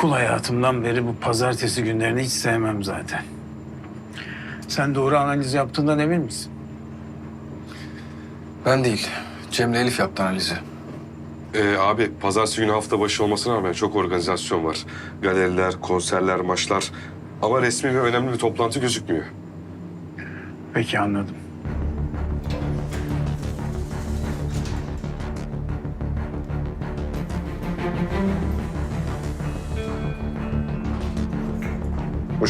Okul hayatımdan beri bu pazartesi günlerini hiç sevmem zaten. Sen doğru analiz yaptığından emin misin? Ben değil. Cem'le Elif yaptı analizi. Ee, abi pazartesi günü hafta başı olmasına rağmen çok organizasyon var. Galeriler, konserler, maçlar. Ama resmi ve önemli bir toplantı gözükmüyor. Peki anladım.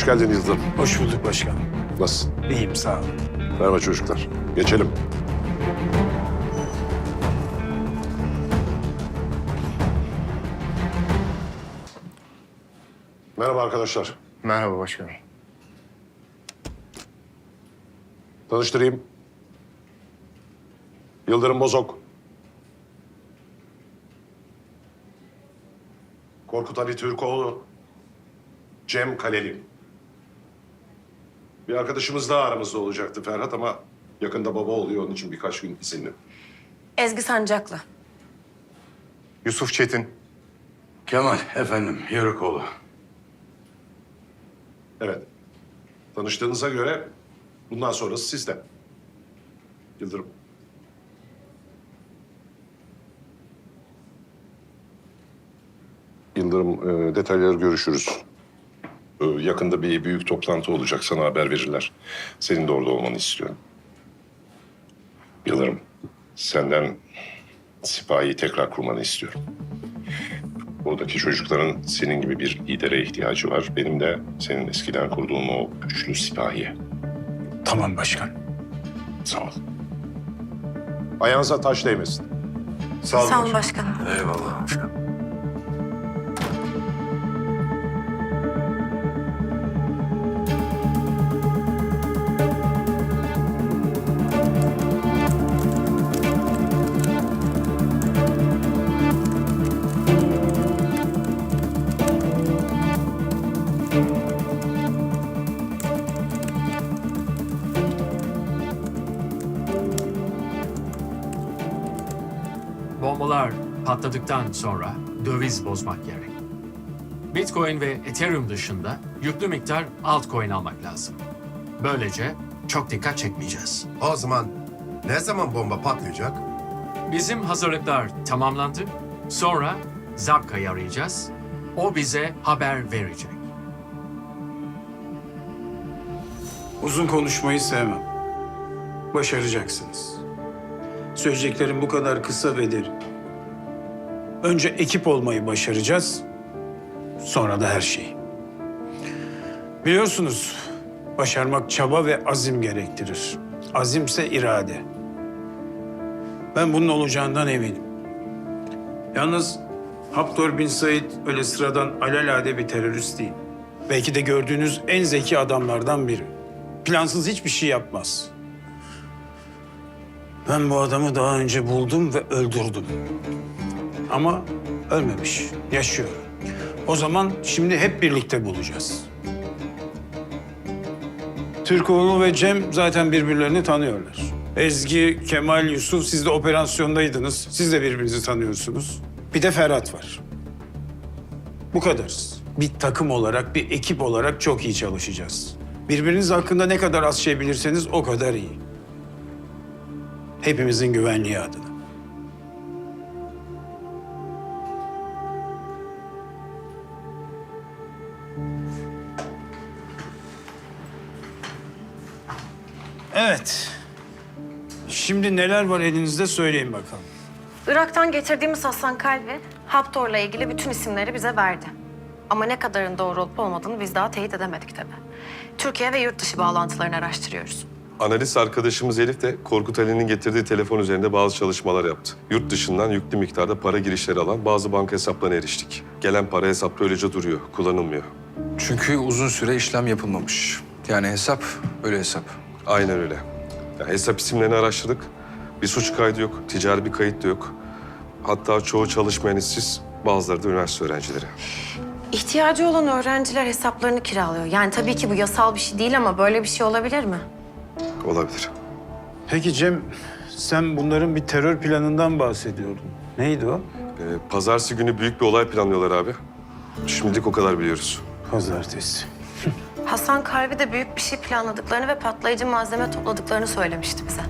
Hoş geldin Yıldırım. Hoş bulduk başkanım. Nasılsın? İyiyim sağ olun. Merhaba çocuklar. Geçelim. Merhaba arkadaşlar. Merhaba başkanım. Tanıştırayım. Yıldırım Bozok. Korkut Ali Türkoğlu. Cem Kaleli. Bir arkadaşımız daha aramızda olacaktı Ferhat ama yakında baba oluyor onun için birkaç gün izinli. Ezgi Sancaklı. Yusuf Çetin. Kemal efendim Yörükoğlu. Evet. Tanıştığınıza göre bundan sonrası sizde. Yıldırım. Yıldırım, e, detayları görüşürüz. E, yakında bir büyük toplantı olacak. Sana haber verirler. Senin de orada olmanı istiyorum. Yıldırım, senden sipahi tekrar kurmanı istiyorum. Buradaki çocukların senin gibi bir lidere ihtiyacı var. Benim de senin eskiden kurduğun o güçlü sipahiye. Tamam başkan. Sağ ol. Ayağınıza taş değmesin. Sağ olun. Sağ olun başkanım. Eyvallah başkanım. Patladıktan sonra döviz bozmak gerek. Bitcoin ve Ethereum dışında yüklü miktar altcoin almak lazım. Böylece çok dikkat çekmeyeceğiz. O zaman ne zaman bomba patlayacak? Bizim hazırlıklar tamamlandı. Sonra Zapka'yı arayacağız. O bize haber verecek. Uzun konuşmayı sevmem. Başaracaksınız. Söyleyeceklerim bu kadar kısa ve derin. Önce ekip olmayı başaracağız. Sonra da her şeyi. Biliyorsunuz başarmak çaba ve azim gerektirir. Azimse irade. Ben bunun olacağından eminim. Yalnız Haptor bin Said öyle sıradan alelade bir terörist değil. Belki de gördüğünüz en zeki adamlardan biri. Plansız hiçbir şey yapmaz. Ben bu adamı daha önce buldum ve öldürdüm. Ama ölmemiş, yaşıyor. O zaman şimdi hep birlikte bulacağız. Türkoğlu ve Cem zaten birbirlerini tanıyorlar. Ezgi, Kemal, Yusuf siz de operasyondaydınız. Siz de birbirinizi tanıyorsunuz. Bir de Ferhat var. Bu kadarız. Bir takım olarak, bir ekip olarak çok iyi çalışacağız. Birbiriniz hakkında ne kadar az şey bilirseniz o kadar iyi. Hepimizin güvenliği adına. Evet. Şimdi neler var elinizde söyleyin bakalım. Irak'tan getirdiğimiz Hasan Kalbi, Haptor'la ilgili bütün isimleri bize verdi. Ama ne kadarın doğru olup olmadığını biz daha teyit edemedik tabii. Türkiye ve yurt dışı bağlantılarını araştırıyoruz. Analist arkadaşımız Elif de Korkut Ali'nin getirdiği telefon üzerinde bazı çalışmalar yaptı. Yurt dışından yüklü miktarda para girişleri alan bazı banka hesaplarına eriştik. Gelen para hesapta öylece duruyor, kullanılmıyor. Çünkü uzun süre işlem yapılmamış. Yani hesap öyle hesap. Aynen öyle. Ya hesap isimlerini araştırdık. Bir suç kaydı yok, ticari bir kayıt da yok. Hatta çoğu çalışmayan işsiz, bazıları da üniversite öğrencileri. İhtiyacı olan öğrenciler hesaplarını kiralıyor. Yani tabii ki bu yasal bir şey değil ama böyle bir şey olabilir mi? Olabilir. Peki Cem, sen bunların bir terör planından bahsediyordun. Neydi o? Ee, pazartesi günü büyük bir olay planlıyorlar abi. Şimdilik o kadar biliyoruz. Pazartesi. Hasan Kalbi de büyük bir şey planladıklarını ve patlayıcı malzeme topladıklarını söylemişti bize.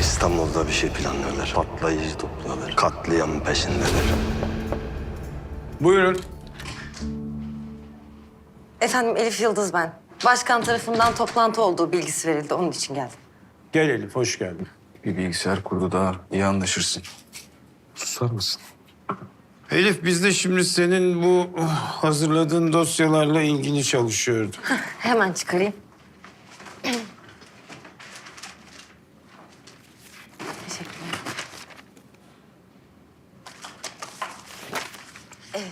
İstanbul'da bir şey planlıyorlar. Patlayıcı topluyorlar. Katliam peşindeler. Buyurun. Efendim Elif Yıldız ben. Başkan tarafından toplantı olduğu bilgisi verildi. Onun için geldim. Gel Elif, hoş geldin. Bir bilgisayar kurdu daha iyi anlaşırsın. Susar mısın? Elif, biz de şimdi senin bu oh, hazırladığın dosyalarla ilgili çalışıyorduk. Hemen çıkarayım. Teşekkürler. Evet.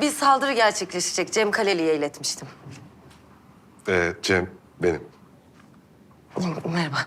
Bir saldırı gerçekleşecek. Cem Kaleli'ye iletmiştim. Ee, Cem benim. Merhaba.